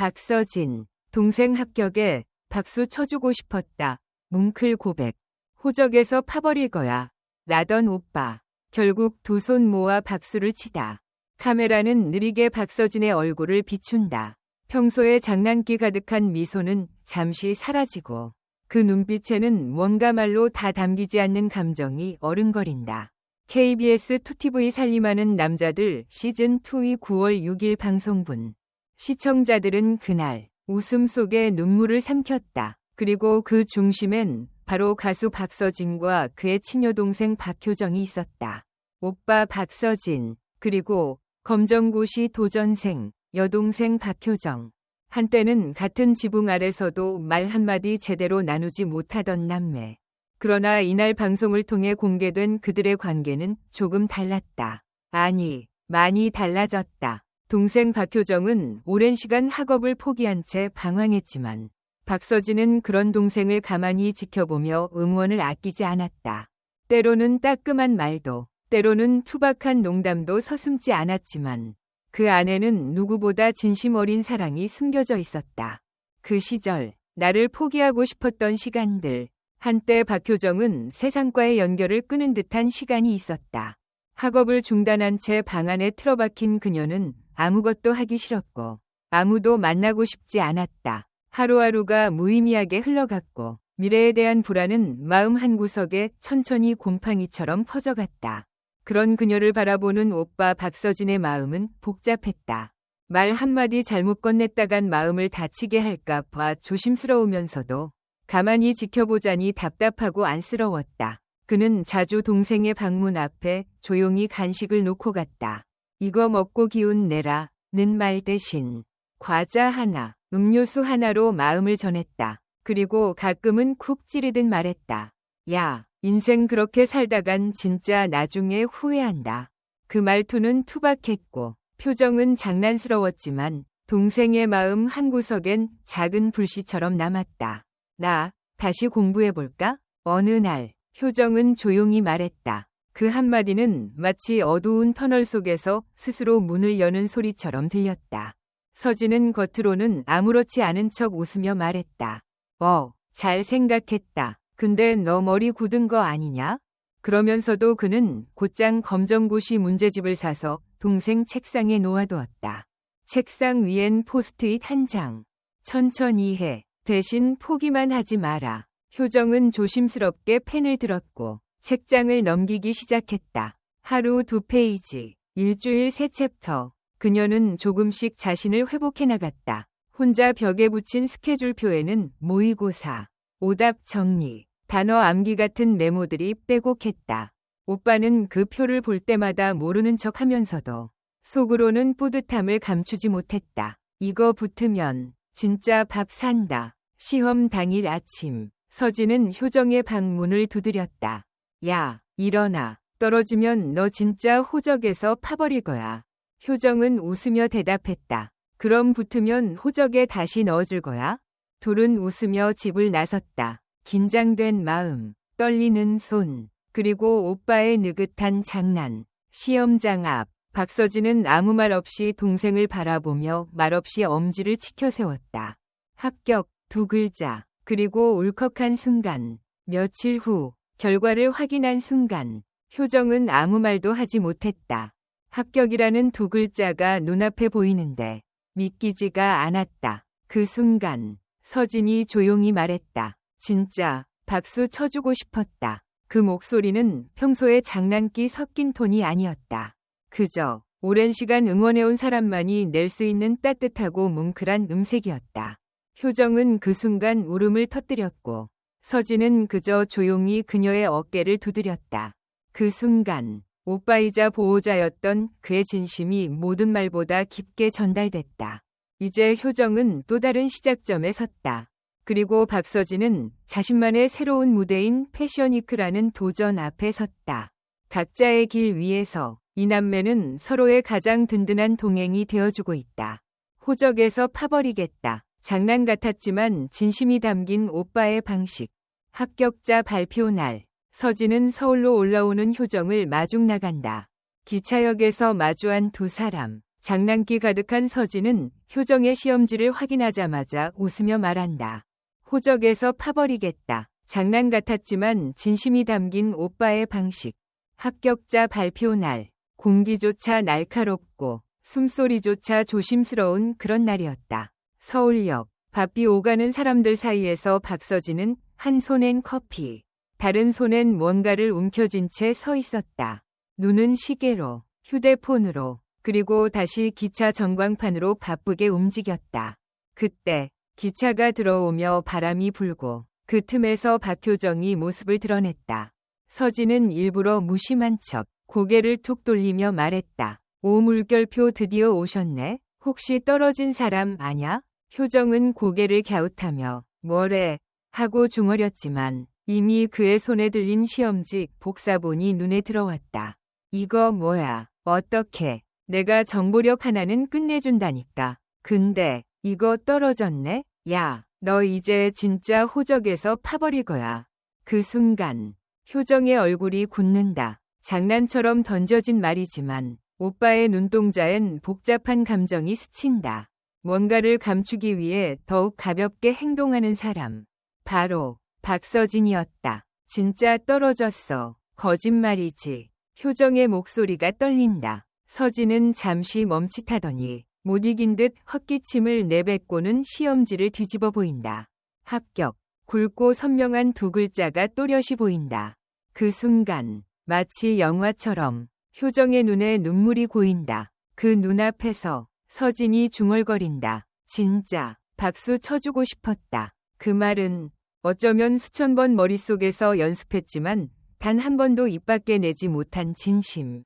박서진, 동생 합격에 박수 쳐주고 싶었다. 뭉클 고백. 호적에서 파버릴 거야. 라던 오빠. 결국 두 손 모아 박수를 치다. 카메라는 느리게 박서진의 얼굴을 비춘다. 평소에 장난기 가득한 미소는 잠시 사라지고 그 눈빛에는 뭔가 말로 다 담기지 않는 감정이 어른거린다. KBS 2TV 살림하는 남자들 시즌2의 9월 6일 방송분. 시청자들은 그날 웃음 속에 눈물을 삼켰다. 그리고 그 중심엔 바로 가수 박서진과 그의 친여동생 박효정이 있었다. 오빠 박서진, 그리고 검정고시 도전생, 여동생 박효정. 한때는 같은 지붕 아래서도 말 한마디 제대로 나누지 못하던 남매. 그러나 이날 방송을 통해 공개된 그들의 관계는 조금 달랐다. 아니, 많이 달라졌다. 동생 박효정은 오랜 시간 학업을 포기한 채 방황했지만 박서진은 그런 동생을 가만히 지켜보며 응원을 아끼지 않았다. 때로는 따끔한 말도, 때로는 투박한 농담도 서슴지 않았지만 그 안에는 누구보다 진심 어린 사랑이 숨겨져 있었다. 그 시절, 나를 포기하고 싶었던 시간들, 한때 박효정은 세상과의 연결을 끊은 듯한 시간이 있었다. 학업을 중단한 채 방 안에 틀어박힌 그녀는 아무것도 하기 싫었고, 아무도 만나고 싶지 않았다. 하루하루가 무의미하게 흘러갔고, 미래에 대한 불안은 마음 한구석에 천천히 곰팡이처럼 퍼져갔다. 그런 그녀를 바라보는 오빠 박서진의 마음은 복잡했다. 말 한마디 잘못 건넸다간 마음을 다치게 할까 봐 조심스러우면서도 가만히 지켜보자니 답답하고 안쓰러웠다. 그는 자주 동생의 방문 앞에 조용히 간식을 놓고 갔다. 이거 먹고 기운 내라. 는 말 대신 과자 하나, 음료수 하나로 마음을 전했다. 그리고 가끔은 쿡 찌르듯 말했다. 야, 인생 그렇게 살다간 진짜 나중에 후회한다. 그 말투는 투박했고 표정은 장난스러웠지만 동생의 마음 한구석엔 작은 불씨처럼 남았다. 나 다시 공부해볼까? 어느 날 효정은 조용히 말했다. 그 한마디는 마치 어두운 터널 속에서 스스로 문을 여는 소리처럼 들렸다. 서진은 겉으로는 아무렇지 않은 척 웃으며 말했다. 어, 잘 생각했다. 근데 너 머리 굳은 거 아니냐? 그러면서도 그는 곧장 검정고시 문제집을 사서 동생 책상에 놓아두었다. 책상 위엔 포스트잇 한 장. 천천히 해. 대신 포기만 하지 마라. 효정은 조심스럽게 펜을 들었고 책장을 넘기기 시작했다. 하루 두 페이지, 일주일 세 챕터. 그녀는 조금씩 자신을 회복해 나갔다. 혼자 벽에 붙인 스케줄표에는 모의고사, 오답 정리, 단어 암기 같은 메모들이 빼곡했다. 오빠는 그 표를 볼 때마다 모르는 척 하면서도 속으로는 뿌듯함을 감추지 못했다. 이거 붙으면 진짜 밥 산다. 시험 당일 아침 서진은 효정의 방문을 두드렸다. 야, 일어나. 떨어지면 너 진짜 호적에서 파버릴 거야. 효정은 웃으며 대답했다. 그럼 붙으면 호적에 다시 넣어줄 거야? 둘은 웃으며 집을 나섰다. 긴장된 마음, 떨리는 손, 그리고 오빠의 느긋한 장난. 시험장 앞, 박서진은 아무 말 없이 동생을 바라보며 말없이 엄지를 치켜 세웠다. 합격 두 글자, 그리고 울컥한 순간. 며칠 후, 결과를 확인한 순간, 효정은 아무 말도 하지 못했다. 합격이라는 두 글자가 눈앞에 보이는데 믿기지가 않았다. 그 순간 서진이 조용히 말했다. 진짜 박수 쳐주고 싶었다. 그 목소리는 평소에 장난기 섞인 톤이 아니었다. 그저 오랜 시간 응원해온 사람만이 낼 수 있는 따뜻하고 뭉클한 음색이었다. 효정은 그 순간 울음을 터뜨렸고 서진은 그저 조용히 그녀의 어깨를 두드렸다. 그 순간 오빠이자 보호자였던 그의 진심이 모든 말보다 깊게 전달됐다. 이제 효정은 또 다른 시작점에 섰다. 그리고 박서진은 자신만의 새로운 무대인 패션위크라는 도전 앞에 섰다. 각자의 길 위에서 이 남매는 서로의 가장 든든한 동행이 되어주고 있다. 호적에서 파버리겠다. 장난 같았지만 진심이 담긴 오빠의 방식. 합격자 발표 날. 서진은 서울로 올라오는 효정을 마중 나간다. 기차역에서 마주한 두 사람. 장난기 가득한 서진은 효정의 시험지를 확인하자마자 웃으며 말한다. 호적에서 파버리겠다. 장난 같았지만 진심이 담긴 오빠의 방식. 합격자 발표 날. 공기조차 날카롭고 숨소리조차 조심스러운 그런 날이었다. 서울역. 바삐 오가는 사람들 사이에서 박서진은 한 손엔 커피, 다른 손엔 뭔가를 움켜쥔 채 서 있었다. 눈은 시계로, 휴대폰으로, 그리고 다시 기차 전광판으로 바쁘게 움직였다. 그때 기차가 들어오며 바람이 불고 그 틈에서 박효정이 모습을 드러냈다. 서진은 일부러 무심한 척 고개를 툭 돌리며 말했다. 오 물결표 드디어 오셨네. 혹시 떨어진 사람 아냐? 효정은 고개를 갸웃하며 뭐래 하고 중얼였지만 이미 그의 손에 들린 시험지 복사본이 눈에 들어왔다. 이거 뭐야? 어떻게? 내가 정보력 하나는 끝내준다니까. 근데 이거 떨어졌네? 야, 너 이제 진짜 호적에서 파버릴 거야. 그 순간 효정의 얼굴이 굳는다. 장난처럼 던져진 말이지만 오빠의 눈동자엔 복잡한 감정이 스친다. 뭔가를 감추기 위해 더욱 가볍게 행동하는 사람. 바로 박서진이었다. 진짜 떨어졌어. 거짓말이지. 효정의 목소리가 떨린다. 서진은 잠시 멈칫하더니 못 이긴 듯 헛기침을 내뱉고는 시험지를 뒤집어 보인다. 합격. 굵고 선명한 두 글자가 또렷이 보인다. 그 순간 마치 영화처럼 효정의 눈에 눈물이 고인다. 그 눈앞에서 서진이 중얼거린다. 진짜 박수 쳐주고 싶었다. 그 말은 어쩌면 수천 번 머릿속에서 연습했지만 단 한 번도 입 밖에 내지 못한 진심.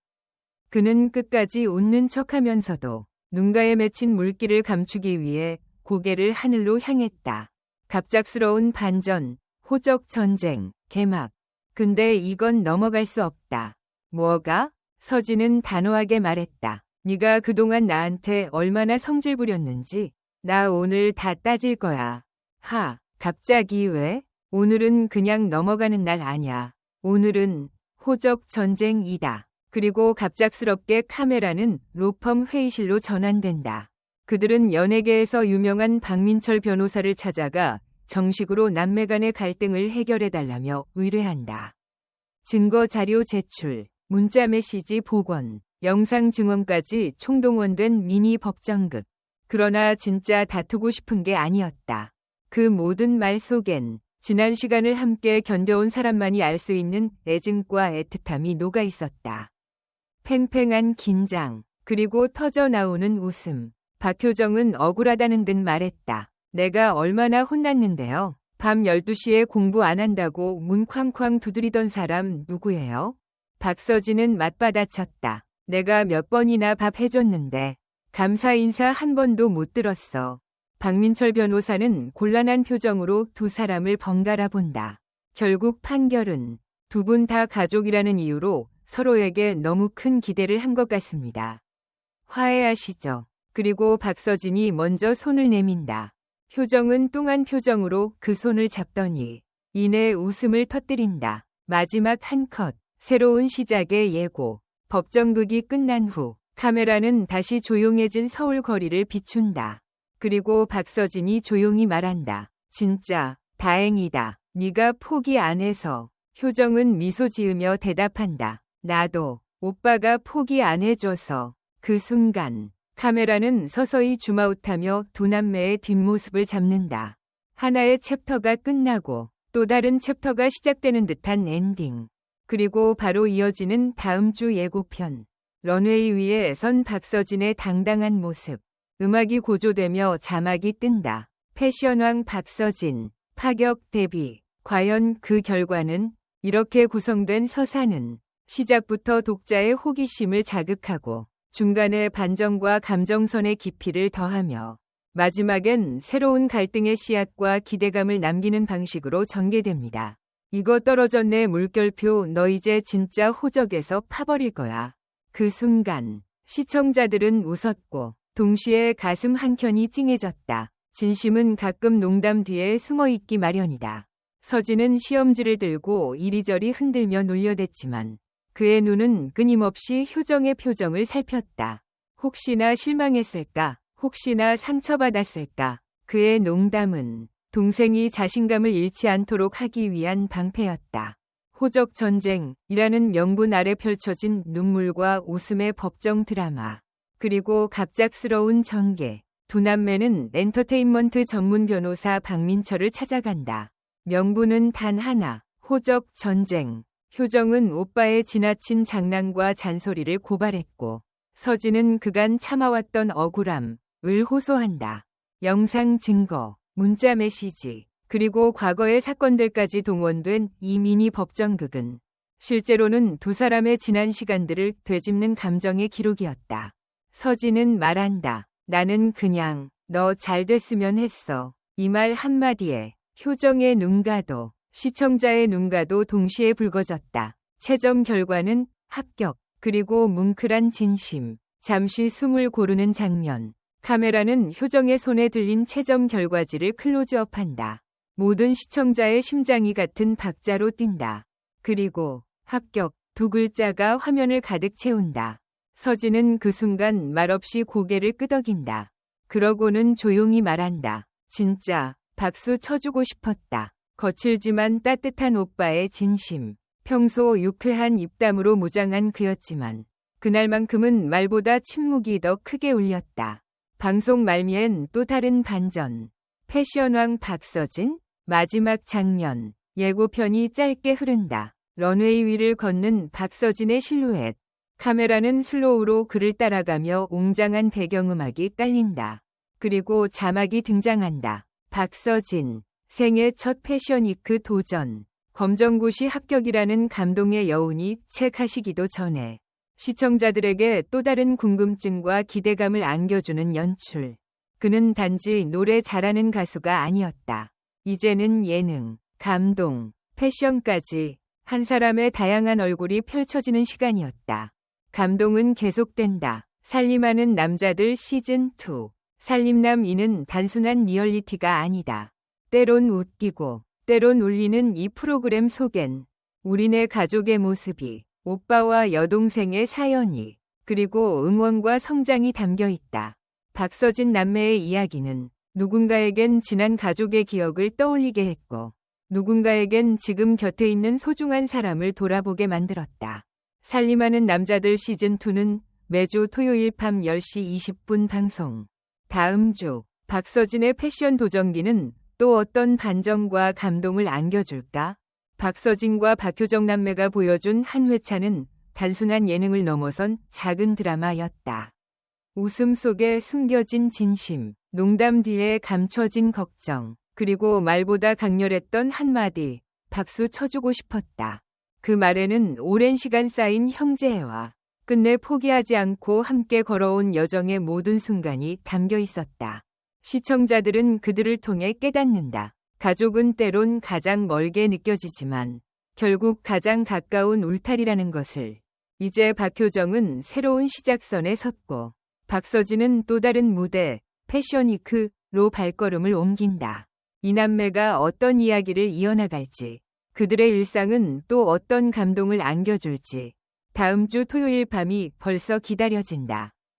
그는 끝까지 웃는 척하면서도 눈가에 맺힌 물기를 감추기 위해 고개를 하늘로 향했다. 갑작스러운 반전, 호적 전쟁, 개막. 근데 이건 넘어갈 수 없다. 뭐가? 서진은 단호하게 말했다. 네가 그동안 나한테 얼마나 성질 부렸는지 나 오늘 다 따질 거야. 하, 갑자기 왜? 오늘은 그냥 넘어가는 날 아냐. 오늘은 호적 전쟁이다. 그리고 갑작스럽게 카메라는 로펌 회의실로 전환된다. 그들은 연예계에서 유명한 박민철 변호사를 찾아가 정식으로 남매 간의 갈등을 해결해달라며 의뢰한다. 증거 자료 제출, 문자 메시지 복원, 영상 증언까지 총동원된 미니 법정극. 그러나 진짜 다투고 싶은 게 아니었다. 그 모든 말 속엔 지난 시간을 함께 견뎌온 사람만이 알 수 있는 애증과 애틋함이 녹아 있었다. 팽팽한 긴장, 그리고 터져 나오는 웃음. 박효정은 억울하다는 듯 말했다. 내가 얼마나 혼났는데요. 밤 12시에 공부 안 한다고 문 쾅쾅 두드리던 사람 누구예요? 박서진은 맞받아쳤다. 내가 몇 번이나 밥 해줬는데 감사 인사 한 번도 못 들었어. 박민철 변호사는 곤란한 표정으로 두 사람을 번갈아 본다. 결국 판결은 두 분 다 가족이라는 이유로 서로에게 너무 큰 기대를 한 것 같습니다. 화해하시죠. 그리고 박서진이 먼저 손을 내민다. 효정은 뚱한 표정으로 그 손을 잡더니 이내 웃음을 터뜨린다. 마지막 한 컷, 새로운 시작의 예고. 법정극이 끝난 후 카메라는 다시 조용해진 서울 거리를 비춘다. 그리고 박서진이 조용히 말한다. 진짜 다행이다. 네가 포기 안 해서. 효정은 미소 지으며 대답한다. 나도 오빠가 포기 안 해줘서 그 순간 카메라는 서서히 줌아웃하며 두 남매의 뒷모습을 잡는다. 하나의 챕터가 끝나고 또 다른 챕터가 시작되는 듯한 엔딩. 그리고 바로 이어지는 다음 주 예고편. 런웨이 위에 선 박서진의 당당한 모습. 음악이 고조되며 자막이 뜬다. 패션왕 박서진, 파격 데뷔. 과연 그 결과는 이렇게 구성된 서사는 시작부터 독자의 호기심을 자극하고 중간에 반전과 감정선의 깊이를 더하며 마지막엔 새로운 갈등의 씨앗과 기대감을 남기는 방식으로 전개됩니다. 이거 떨어졌네 물결표 너 이제 진짜 호적에서 파버릴 거야. 그 순간 시청자들은 웃었고 동시에 가슴 한켠이 찡해졌다. 진심은 가끔 농담 뒤에 숨어 있기 마련이다. 서진은 시험지를 들고 이리저리 흔들며 놀려댔지만 그의 눈은 끊임없이 효정의 표정을 살폈다. 혹시나 실망했을까? 혹시나 상처받았을까? 그의 농담은 동생이 자신감을 잃지 않도록 하기 위한 방패였다. 호적 전쟁이라는 명분 아래 펼쳐진 눈물과 웃음의 법정 드라마. 그리고 갑작스러운 전개. 두 남매는 엔터테인먼트 전문 변호사 박민철을 찾아간다. 명분은 단 하나. 호적 전쟁. 효정은 오빠의 지나친 장난과 잔소리를 고발했고 서진은 그간 참아왔던 억울함을 호소한다. 영상 증거, 문자 메시지, 그리고 과거의 사건들까지 동원된 이 미니 법정극은 실제로는 두 사람의 지난 시간들을 되짚는 감정의 기록이었다. 서진은 말한다. 나는 그냥 너 잘 됐으면 했어. 이 말 한마디에 효정의 눈가도 시청자의 눈가도 동시에 붉어졌다. 채점 결과는 합격, 그리고 뭉클한 진심. 잠시 숨을 고르는 장면. 카메라는 효정의 손에 들린 채점 결과지를 클로즈업한다. 모든 시청자의 심장이 같은 박자로 뛴다. 그리고 합격 두 글자가 화면을 가득 채운다. 서진은 그 순간 말없이 고개를 끄덕인다. 그러고는 조용히 말한다. 진짜 박수 쳐주고 싶었다. 거칠지만 따뜻한 오빠의 진심. 평소 유쾌한 입담으로 무장한 그였지만 그날만큼은 말보다 침묵이 더 크게 울렸다. 방송 말미엔 또 다른 반전. 패션왕 박서진 마지막 장면. 예고편이 짧게 흐른다. 런웨이 위를 걷는 박서진의 실루엣. 카메라는 슬로우로 그를 따라가며 웅장한 배경음악이 깔린다. 그리고 자막이 등장한다. 박서진, 생애 첫 패션위크 도전. 검정고시 합격이라는 감동의 여운이 책 하시기도 전에 시청자들에게 또 다른 궁금증과 기대감을 안겨주는 연출. 그는 단지 노래 잘하는 가수가 아니었다. 이제는 예능, 감동, 패션까지 한 사람의 다양한 얼굴이 펼쳐지는 시간이었다. 감동은 계속된다. 살림하는 남자들 시즌2. 살림남 이는 단순한 리얼리티가 아니다. 때론 웃기고, 때론 울리는 이 프로그램 속엔 우리네 가족의 모습이, 오빠와 여동생의 사연이, 그리고 응원과 성장이 담겨 있다. 박서진 남매의 이야기는 누군가에겐 지난 가족의 기억을 떠올리게 했고, 누군가에겐 지금 곁에 있는 소중한 사람을 돌아보게 만들었다. 살림하는 남자들 시즌2는 매주 토요일 밤 10시 20분 방송. 다음 주 박서진의 패션 도전기는 또 어떤 반전과 감동을 안겨줄까? 박서진과 박효정 남매가 보여준 한 회차는 단순한 예능을 넘어선 작은 드라마였다. 웃음 속에 숨겨진 진심, 농담 뒤에 감춰진 걱정, 그리고 말보다 강렬했던 한마디, 박수 쳐주고 싶었다. 그 말에는 오랜 시간 쌓인 형제애와 끝내 포기하지 않고 함께 걸어온 여정의 모든 순간이 담겨 있었다. 시청자들은 그들을 통해 깨닫는다. 가족은 때론 가장 멀게 느껴지지만 결국 가장 가까운 울타리라는 것을 이제 박효정은 새로운 시작선에 섰고 박서진은 또 다른 무대 패션위크로 발걸음을 옮긴다. 이 남매가 어떤 이야기를 이어나갈지 그들의 일상은 또 어떤 감동을 안겨줄지 다음 주 토요일 밤이 벌써 기다려진다.